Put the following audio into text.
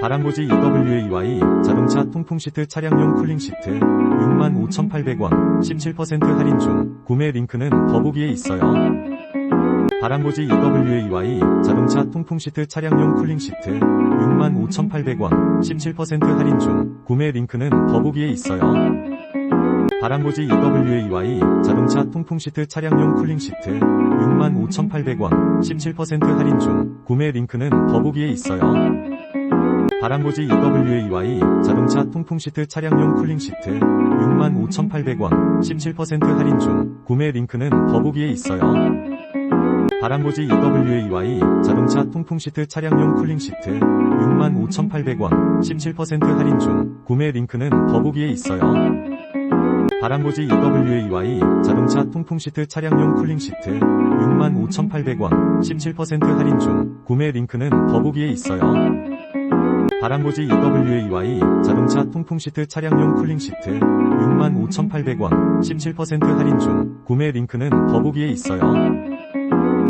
바람보지 EWAY 자동차 통풍 시트 차량용 쿨링 시트 65,800원 17% 할인 중 구매 링크는 더보기에 있어요. 바람보지 EWAY 자동차 통풍 시트 차량용 쿨링 시트 65,800원 17% 할인 중 구매 링크는 더보기에 있어요. 바람보지 EWAY 자동차 통풍 시트 차량용 쿨링 시트 65,800원 17% 할인 중 구매 링크는 더보기에 있어요. 바람보지 EWAY 자동차 통풍 시트 차량용 쿨링 시트 65,800원 17% 할인 중 구매 링크는 더보기에 있어요. 바람보지 EWAY 자동차 통풍 시트 차량용 쿨링 시트 65,800원 17% 할인 중 구매 링크는 더보기에 있어요. 바람보지 EWAY 자동차 통풍 시트 차량용 쿨링 시트 65,800원 17% 할인 중 구매 링크는 더보기에 있어요. 바람보지 EWAY 자동차 통풍 시트 차량용 쿨링 시트 65,800원 17% 할인 중 구매 링크는 더보기에 있어요.